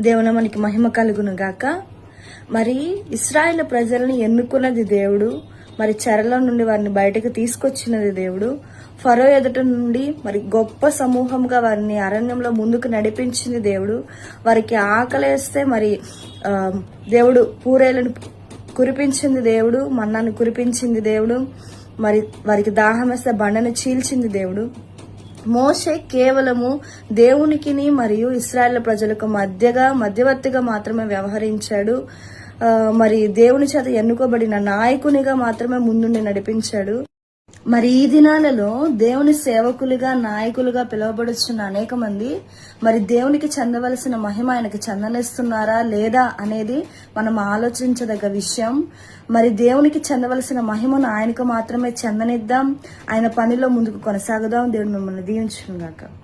దేవుని మనకి మహిమ కలుగును గాక. మరి ఇస్రాయేల్ ప్రజల్ని ఎన్నుకున్నది దేవుడు మరి చెరలో నుండి వారిని బయటకు తీసుకొచ్చినది దేవుడు. ఫరో ఎదుట నుండి మరి గొప్ప సమూహంగా వారిని అరణ్యంలో ముందుకు నడిపించింది దేవుడు. వారికి ఆకలేస్తే మరి దేవుడు పూరేలను కురిపించింది దేవుడు మన్నాను కురిపించింది దేవుడు. మరి వారికి దాహం వేస్తే బండను చీల్చింది దేవుడు. మోషే కేవలము దేవునికిని మరియు ఇస్రాయేల్ ప్రజలకు మధ్యగా మధ్యవర్తిగా మాత్రమే వ్యవహరించాడు. ఆ, మరి దేవుని చేత ఎన్నుకోబడిన నాయకునిగా మాత్రమే ముందుండి నడిపించాడు. మరి ఈ దినాలలో దేవుని సేవకులుగా నాయకులుగా పిలువబడుచున్న అనేక మంది మరి దేవునికి చెందవలసిన మహిమ ఆయనకి చెందనిస్తున్నారా లేదా అనేది మనం ఆలోచించదగ్గ విషయం. మరి దేవునికి చెందవలసిన మహిమను ఆయనకు మాత్రమే చెందనిద్దాం. ఆయన పనిలో ముందుకు కొనసాగుదాం. దేవుడు మిమ్మల్ని దీవించుగాక